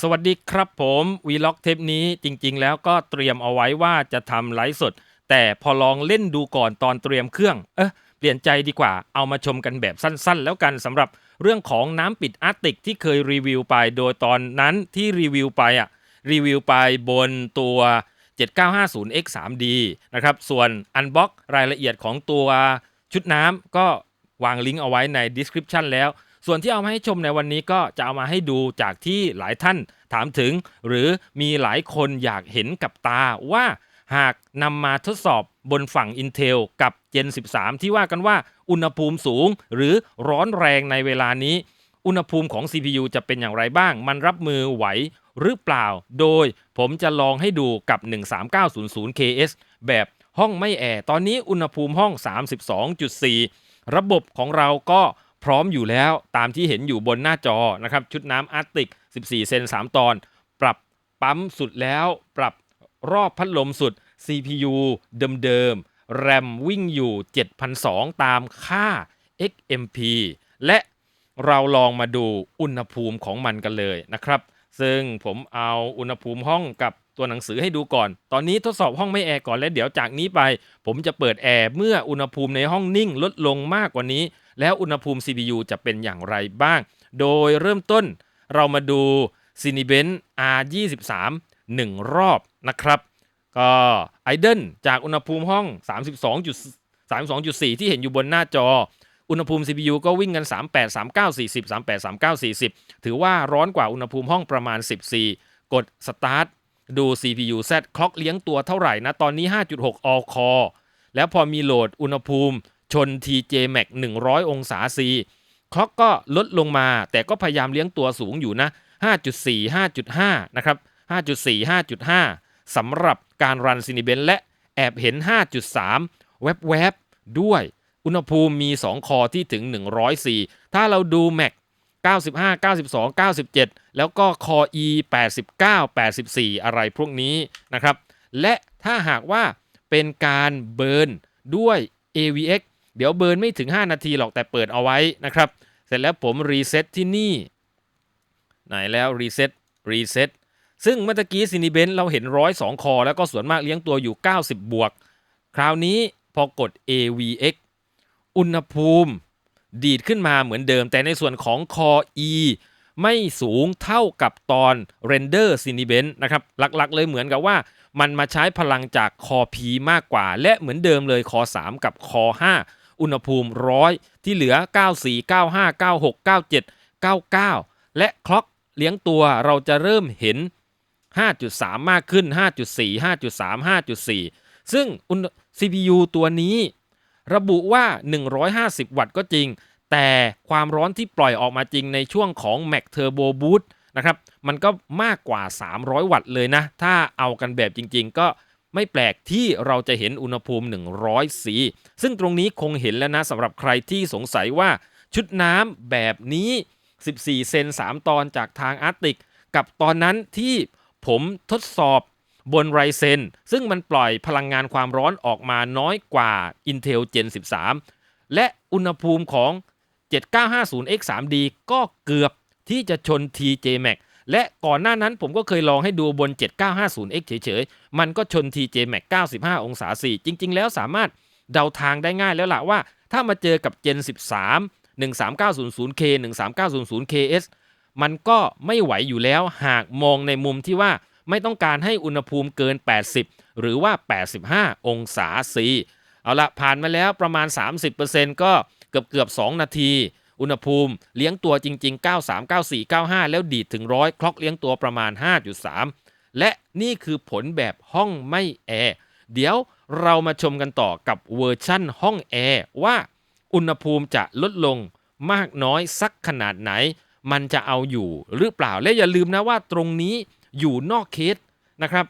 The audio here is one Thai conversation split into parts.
สวัสดีครับผมวีล็อกเทปนี้จริงๆ แล้วก็เตรียมเอาไว้ว่าจะทำไลฟ์สด แต่พอลองเล่นดูก่อนตอนเตรียมเครื่อง เออเปลี่ยนใจดีกว่าเอามาชมกันแบบสั้นๆ แล้วกันสำหรับเรื่องของน้ำปิดอาร์ติกที่เคยรีวิวไปโดยตอนนั้นที่รีวิวไปอะรีวิวไปบนตัว 7950X 3D นะครับส่วนอันบ็อกรายละเอียดของตัวชุดน้ำก็วางลิงก์เอาไว้ใน description แล้ว ส่วนที่เอามาให้ชมในวันนี้ก็จะเอามาให้ดูจากที่หลายท่านถามถึง หรือมีหลายคนอยากเห็นกับตาว่าหากนำมาทดสอบบนฝั่ง Intel กับ Gen 13 ที่ว่ากันว่าอุณหภูมิสูงหรือร้อนแรงในเวลานี้ อุณหภูมิของ CPU จะเป็นอย่างไรบ้าง มันรับมือไหวหรือเปล่า โดยผมจะลองให้ดูกับ 13900KS แบบห้องไม่แอร์ตอนนี้อุณหภูมิห้อง 32.4 ระบบของเราก็ พร้อมอยู่แล้วตามที่เห็นอยู่บนหน้าจอนะครับชุดน้ำอาร์ติก 14 เซน 3 ตอน ปรับปั๊มสุดแล้ว ปรับรอบพัดลมสุด CPU เดิมๆ แรมวิ่งอยู่ 7,200 ตามค่า XMP และเราลองมาดูอุณหภูมิของมันกันเลยนะครับ ซึ่งผมเอาอุณหภูมิห้องกับตัวหนังสือให้ดูก่อน ตอนนี้ทดสอบห้องไม่แอร์ก่อนและเดี๋ยวจากนี้ไป ผมจะเปิดแอร์เมื่ออุณหภูมิในห้องนิ่งลดลงมากกว่านี้ แล้วอุณหภูมิ CPU จะเป็นอย่างไรบ้าง โดยเริ่มต้นเรามาดู c i n e b e n R23 1 รอบนะครับ ก็ไอเดนจากอุณหภูมิห้อง 32.32.4 ที่เห็นอยู่บนหน้าจอ อุณหภูมิ CPU ก็วิ่งกัน 38 39 40 38 39 40 ถือว่าร้อนกว่าอุณหภูมิห้องประมาณ 14 กด Start ดู CPU Z คล็อกเลี้ยงตัวเท่าไหร่นะ ตอนนี้ 5.6 all core แล้วพอมีโหลดอุณหภูมิ ชน TJ Max 100 องศา C คล็อกก็ลดลงมา แต่ก็พยายามเลี้ยงตัวสูงอยู่นะ 5.4 5.5 นะครับ 5.4 5.5 สำหรับการรันซินิเบนและแอบเห็น 5.3 แวบๆ ด้วย อุณหภูมิมี 2 คอที่ถึง 104 ถ้าเราดู Mac 95 92 97 แล้วก็คอ E 89 84 อะไรพวกนี้นะครับ และถ้าหากว่าเป็นการเบิร์นด้วย AVX เดี๋ยวเบิร์นไม่ถึง 5 นาทีหรอกแต่เปิดเอาไว้นะครับ เสร็จแล้วผมรีเซ็ตที่นี่ ไหนแล้วรีเซ็ตรีเซ็ตซึ่งเมื่อกี้ซินิเบนเราเห็นร้อยสองคอ แล้วก็ส่วนมากเลี้ยงตัวอยู่ 90 บวก คราวนี้พอกด AVX อุณหภูมิ ดีดขึ้นมาเหมือนเดิม แต่ในส่วนของคอ E ไม่สูงเท่ากับตอน Render c i n e b e n นะครับ หลักๆ เลยเหมือนกับว่ามันมาใช้พลังจากคอ P มากกว่า และเหมือนเดิมเลยคอ 3 กับคอ 5 อุณหภูมิร้อยที่เหลือ 94 95 96 97 99 และคล็อกเลี้ยงตัวเราจะเริ่มเห็น 5.3 มากขึ้น 5.4 5.3 5.4 ซึ่ง CPU ตัวนี้ ระบุว่า 150 วัตต์ก็จริง แต่ความร้อนที่ปล่อยออกมาจริงในช่วงของ Mac Turbo Boost นะครับ มันก็มากกว่า 300 วัตต์เลยนะ ถ้าเอากันแบบจริง ๆ ก็ ไม่แปลกที่เราจะเห็นอุณหภูมิ 100 สีซึ่งตรงนี้คงเห็นแล้วนะสำหรับใครที่สงสัยว่าชุดน้ำแบบนี้ 14 เซน 3 ตอนจากทางอาร์ติก กับตอนนั้นที่ผมทดสอบบนไรเซนซึ่งมันปล่อยพลังงานความร้อนออกมาน้อยกว่า Intel Gen 13 และอุณหภูมิของ 7950X 3D ก็เกือบที่จะชน TJ Max และก่อนหน้านั้นผมก็เคยลองให้ดูบน 7950X เฉยๆ มันก็ชน TJ Max 95 องศา 4 จริง ๆ แล้วสามารถเดาทางได้ง่ายแล้วล่ะว่า ถ้ามาเจอกับ Gen 13 13900K 13900KS มันก็ไม่ไหวอยู่แล้วหากมองในมุมที่ว่าไม่ต้องการให้อุณหภูมิเกิน 80 หรือว่า 85 องศาซีเอาละผ่านมาแล้วประมาณ 30%ก็เกือบเกือบ 2 นาที อุณหภูมิเลี้ยงตัวจริง ๆ 93 94 95 แล้วดีดถึงร้อยคล็อกเลี้ยงตัวประมาณ 5.3 และนี่คือผลแบบห้องไม่แอร์เดี๋ยวเรามาชมกันต่อกับเวอร์ชั่นห้องแอร์ว่าอุณหภูมิจะลดลงมากน้อยสักขนาดไหน มันจะเอาอยู่หรือเปล่าและอย่าลืมนะว่าตรงนี้อยู่นอกเคสนะครับ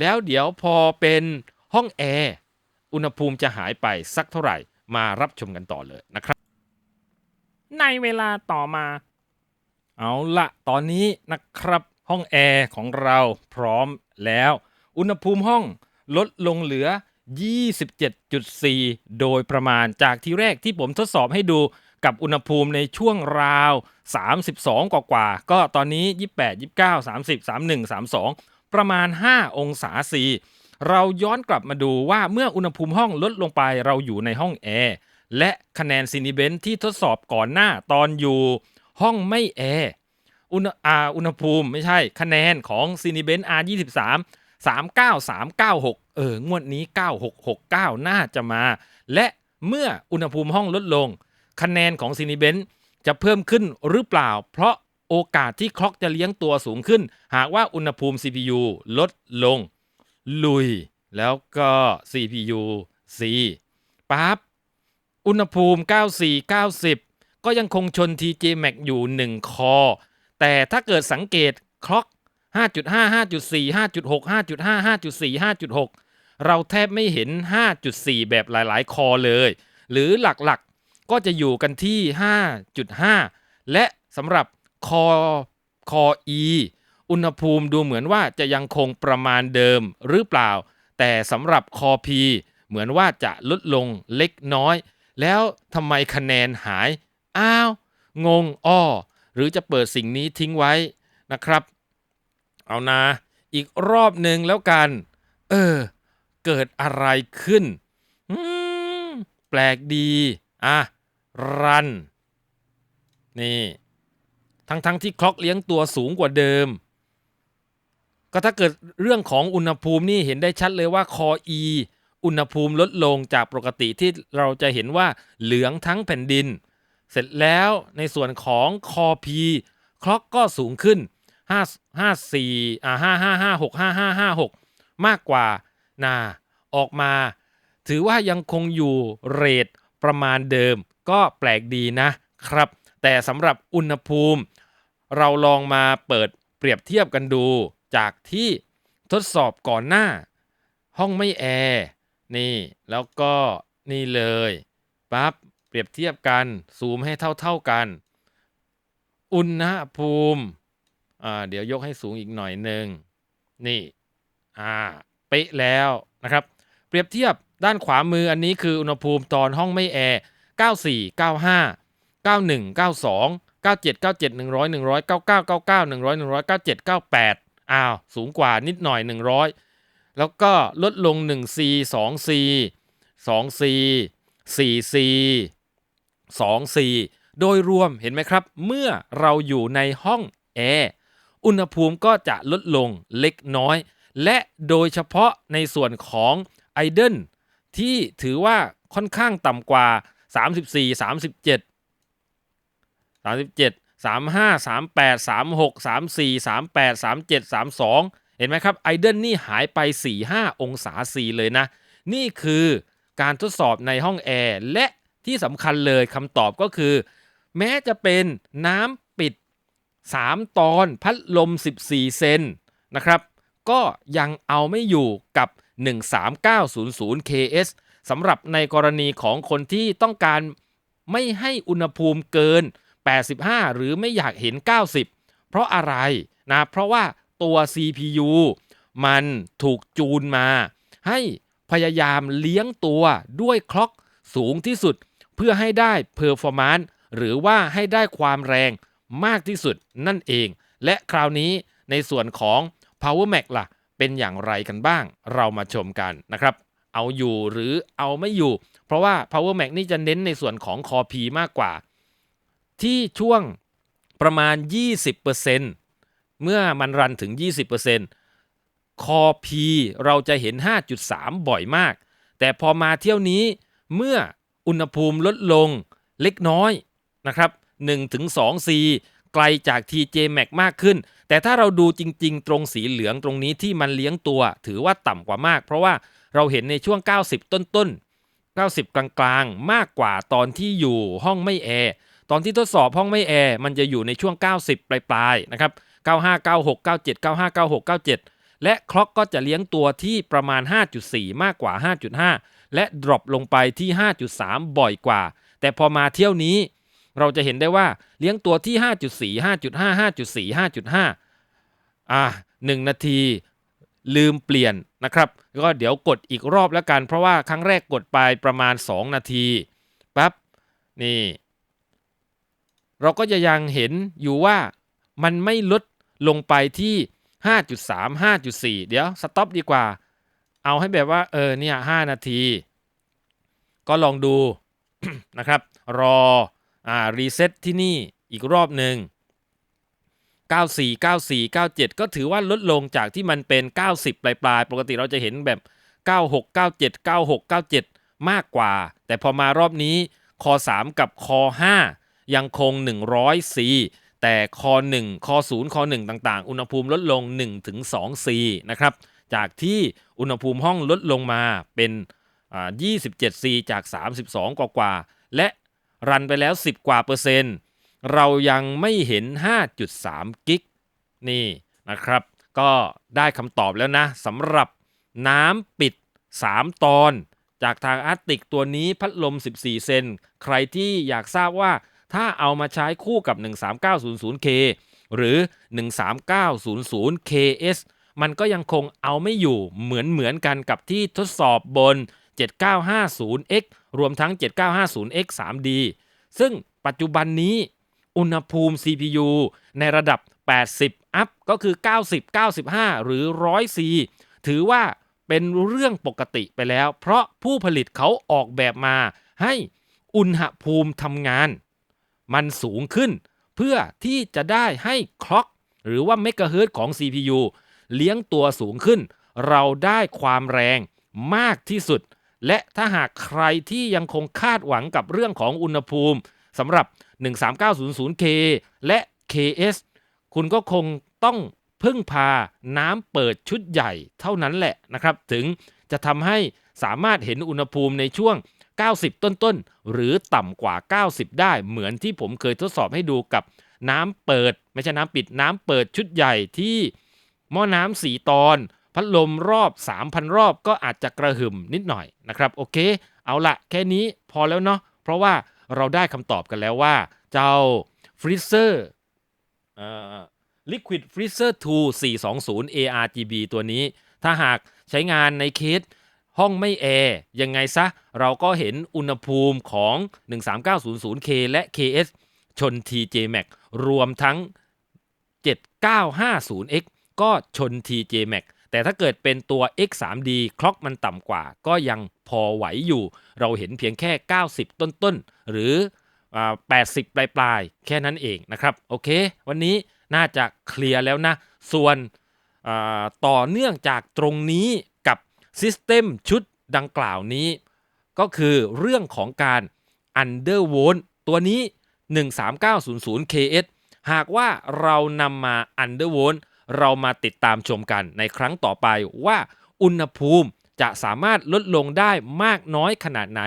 แล้วเดี๋ยวพอเป็นห้องแอร์อุณหภูมิจะหายไปสักเท่าไหร่มารับชมกันต่อเลยนะครับ ในเวลาต่อมา เอาละตอนนี้นะครับห้องแอร์ของเราพร้อมแล้ว อุณหภูมิห้องลดลงเหลือ 27.4 โดยประมาณจากที่แรกที่ผมทดสอบให้ดูกับอุณหภูมิในช่วงราว 32 กว่ากว่า ก็ตอนนี้ 28 29 30 31 32 ประมาณ 5 องศาซี เราย้อนกลับมาดูว่าเมื่ออุณหภูมิห้องลดลงไปเราอยู่ในห้องแอร์ และคะแนนซินิเบนที่ทดสอบก่อนหน้าตอนอยู่ห้องไม่แอร์อุณหอาอุณหภูมิไม่ใช่คะแนนของซินิเบน R23 39396 เอองวดนี้ 9669 น่าจะมา และเมื่ออุณหภูมิห้องลดลง คะแนนของซินิเบนจะเพิ่มขึ้นหรือเปล่า เพราะโอกาสที่คล็อกจะเลี้ยงตัวสูงขึ้น หากว่าอุณหภูมิ CPU ลดลง ลุย แล้วก็ CPU C ปั๊บ อุณหภูมิ 94 90 ก็ยังคงชน TJ Max อยู่ 1 คอ แต่ถ้าเกิดสังเกตคล็อก 5.5 5.4 5.6 5.5 5.4 5.6 เราแทบไม่เห็น 5.4 แบบหลายๆ คอเลย หรือหลักๆก็จะอยู่กันที่ 5.5 และสำหรับคอคอ E อุณหภูมิดูเหมือนว่าจะยังคงประมาณเดิมหรือเปล่า แต่สำหรับคอ P เหมือนว่าจะลดลงเล็กน้อย แล้วทำไมคะแนนหาย อ้าว งง อ้อ หรือจะเปิดสิ่งนี้ทิ้งไว้นะครับ เอานะ อีกรอบหนึ่งแล้วกัน เออ เกิดอะไรขึ้น แปลกดี อะ รัน นี่ ทั้งๆทที่คล็อกเลี้ยงตัวสูงกว่าเดิม ก็ถ้าเกิดเรื่องของอุณหภูมินี่เห็นได้ชัดเลยว่าคอ E อุณหภูมิลดลงจากปกติที่เราจะเห็นว่าเหลืองทั้งแผ่นดิน เสร็จแล้วในส่วนของคอ P คล็อกก็สูงขึ้น 5 5 4อ่า5 5 5 6 5 5 5 6 มากกว่านาออกมา ถือว่ายังคงอยู่เรทประมาณเดิมก็แปลกดีนะครับ แต่สำหรับอุณหภูมิ เราลองมาเปิดเปรียบเทียบกันดู จากที่ทดสอบก่อนหน้า ห้องไม่แอร์ นี่แล้วก็นี่เลยปั๊บเปรียบเทียบกันซูมให้เท่าๆกัน อุณหภูมิอ่าเดี๋ยวยกให้สูงอีกหน่อยหนึ่งนี่อ่าเป๊ะแล้วนะครับ เปรียบเทียบด้านขวามืออันนี้คืออุณหภูมิตอนห้องไม่แอร์ 94 95 91 92 97 97 100 100 99 99 100 100 97 98อ้าวสูงกว่านิดหน่อย 100 แล้วก็ลดลง 1C 2C 2C 4C 2C โดยรวมเห็นไหมครับ เมื่อเราอยู่ในห้องแอร์อุณหภูมิก็จะลดลงเล็กน้อย และโดยเฉพาะในส่วนของไอเดนที่ถือว่าค่อนข้างต่ำกว่า 34 37 37 35 38 36 34 38 37 32เห็นไหมครับไอเดนนี่หายไป 4-5 องศาซีเลยนะ นี่คือการทดสอบในห้องแอร์ และที่สำคัญเลยคำตอบก็คือ แม้จะเป็นน้ำปิด 3 ตอนพัดลม 14 เซนนะครับ ก็ยังเอาไม่อยู่กับ 13900 KS สำหรับในกรณีของคนที่ต้องการไม่ให้อุณหภูมิเกิน 85 หรือไม่อยากเห็น 90 เพราะอะไรนะเพราะว่า ตัว CPU มันถูกจูนมา ให้พยายามเลี้ยงตัวด้วยคล็อกสูงที่สุด เพื่อให้ได้เพอร์ฟอร์มานซ์หรือว่าให้ได้ความแรงมากที่สุดนั่นเอง และคราวนี้ในส่วนของ Power Mac ล่ะ เป็นอย่างไรกันบ้าง เรามาชมกันนะครับ เอาอยู่หรือเอาไม่อยู่ เพราะว่า Power Mac นี่จะเน้นในส่วนของ Core P มากกว่า ที่ช่วงประมาณ 20% เมื่อมันรันถึง 20%คอ P เราจะเห็น 5.3 บ่อยมาก แต่พอมาเที่ยวนี้เมื่ออุณหภูมิลดลงเล็กน้อยนะครับ1-2 C ไกลจาก TJ Max มากขึ้น แต่ถ้าเราดูจริง ๆ ตรงสีเหลืองตรงนี้ที่มันเลี้ยงตัว ถือว่าต่ำกว่ามาก เพราะว่าเราเห็นในช่วง 90 ต้นๆ 90 กลางๆ มากกว่าตอนที่อยู่ห้องไม่แอร์ ตอนที่ทดสอบห้องไม่แอร์ มันจะอยู่ในช่วง 90 ปลายๆ นะครับ 95 96 97 95 96 97 และคล็อกก็จะเลี้ยงตัวที่ประมาณ 5.4 มากกว่า 5.5 และดรอปลงไปที่ 5.3 บ่อยกว่า แต่พอมาเที่ยวนี้ เราจะเห็นได้ว่าเลี้ยงตัวที่ 5.4 5.5 5.4 5.5 อ่า1นาทีลืมเปลี่ยนนะครับ ก็เดี๋ยวกดอีกรอบแล้วกัน เพราะว่าครั้งแรกกดไปประมาณ 2 นาทีปั๊บนี่ เราก็จะยังเห็นอยู่ว่ามันไม่ลด ลงไปที่ 5.3 5.4 เดี๋ยวสต็อปดีกว่า เอาให้แบบว่าเออเนี่ย5นาที ก็ลองดูนะครับ รออ่ารีเซ็ตที่นี่อีกรอบหนึ่ง94 94 97 ก็ถือว่าลดลงจากที่มันเป็น 90 ปลายปลายๆปกติเราจะเห็นแบบ 96 97 96 97 มากกว่า แต่พอมารอบนี้คอ3กับคอ5ยังคง100 C แต่คอ1คอ0คอ1ต่างๆ อุณหภูมิลดลง 1-2 C นะครับ จากที่อุณหภูมิห้องลดลงมาเป็นอ่า27 C จาก 32 กว่ากว่าๆและรันไปแล้ว 10 กว่าเปอร์เซ็นต์ เรายังไม่เห็น 5.3 กิก นี่นะครับ ก็ได้คำตอบแล้วนะสำหรับน้ำปิด 3 ตอน จากทางอาร์ติกตัวนี้พัดลม 14 เซน ใครที่อยากทราบว่า ถ้าเอามาใช้คู่กับ 13900K หรือ 13900KS มันก็ยังคงเอาไม่อยู่เหมือนเหมือนกันกับที่ทดสอบบน 7950X รวมทั้ง 7950X 3D ซึ่งปัจจุบันนี้อุณหภูมิ CPU ในระดับ 80 อัพ ก็คือ 90 95 หรือ 100C ถือว่าเป็นเรื่องปกติไปแล้ว เพราะผู้ผลิตเขาออกแบบมาให้อุณหภูมิทำงาน มันสูงขึ้น เพื่อที่จะได้ให้คล็อก หรือว่าเมกะเฮิรตซ์ของ CPU เลี้ยงตัวสูงขึ้น เราได้ความแรงมากที่สุด และถ้าหากใครที่ยังคงคาดหวังกับเรื่องของอุณหภูมิสำหรับ 13900K และ KS คุณก็คงต้องพึ่งพาน้ำเปิดชุดใหญ่เท่านั้นแหละนะครับ ถึงจะทำให้สามารถเห็นอุณหภูมิในช่วง 90 ต้นๆ หรือต่ำกว่า 90 ได้เหมือนที่ผมเคยทดสอบให้ดูกับน้ำเปิด ไม่ใช่น้ำปิดน้ำเปิดชุดใหญ่ที่หม้อน้ำสีตอน พัดลมรอบ 3,000 รอบก็อาจจะกระหึ่มนิดหน่อยนะครับโอเค เอาละแค่นี้พอแล้วเนาะเพราะว่าเราได้คำตอบกันแล้วว่า เจ้าฟรีเซอร์ Liquid Freezer 2 420 ARGB ตัวนี้ ถ้าหากใช้งานในเคส ห้องไม่แอร์ยังไงซะ เราก็เห็นอุณหภูมิของ 13900K และ KS ชน TJ Max รวมทั้ง 7950X ก็ชน TJ Max แต่ถ้าเกิดเป็นตัว X3D คล็อกมันต่ำกว่า ก็ยังพอไหวอยู่ เราเห็นเพียงแค่ 90 ต้นๆ หรืออ่า80ปลายแค่นั้นเองนะครับ โอเค วันนี้น่าจะเคลียร์แล้วนะ ส่วนต่อเนื่องจากตรงนี้ ซิสเต็มชุดดังกล่าวนี้ ก็คือเรื่องของการ undervolt ตัวนี้ 13900KS หากว่าเรานำมา undervolt เรามาติดตามชมกันในครั้งต่อไปว่าอุณหภูมิจะสามารถลดลงได้มากน้อยขนาดไหน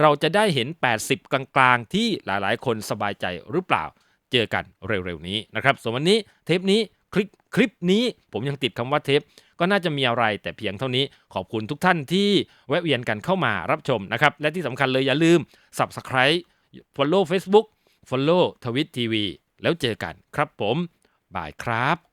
เราจะได้เห็น 80 กลางๆ ที่หลายๆ คนสบายใจหรือเปล่า เจอกันเร็วๆนี้นะครับส่วนวันนี้เทปนี้คลิปคลิปนี้ผมยังติดคำว่าเทป ก็น่าจะมีอะไรแต่เพียงเท่านี้ขอบคุณทุกท่านที่แวะเวียนกันเข้ามารับชมนะครับ และที่สำคัญเลยอย่าลืม Subscribe Follow Facebook Follow ทวิตทีวีแล้วเจอกันครับผม บายครับ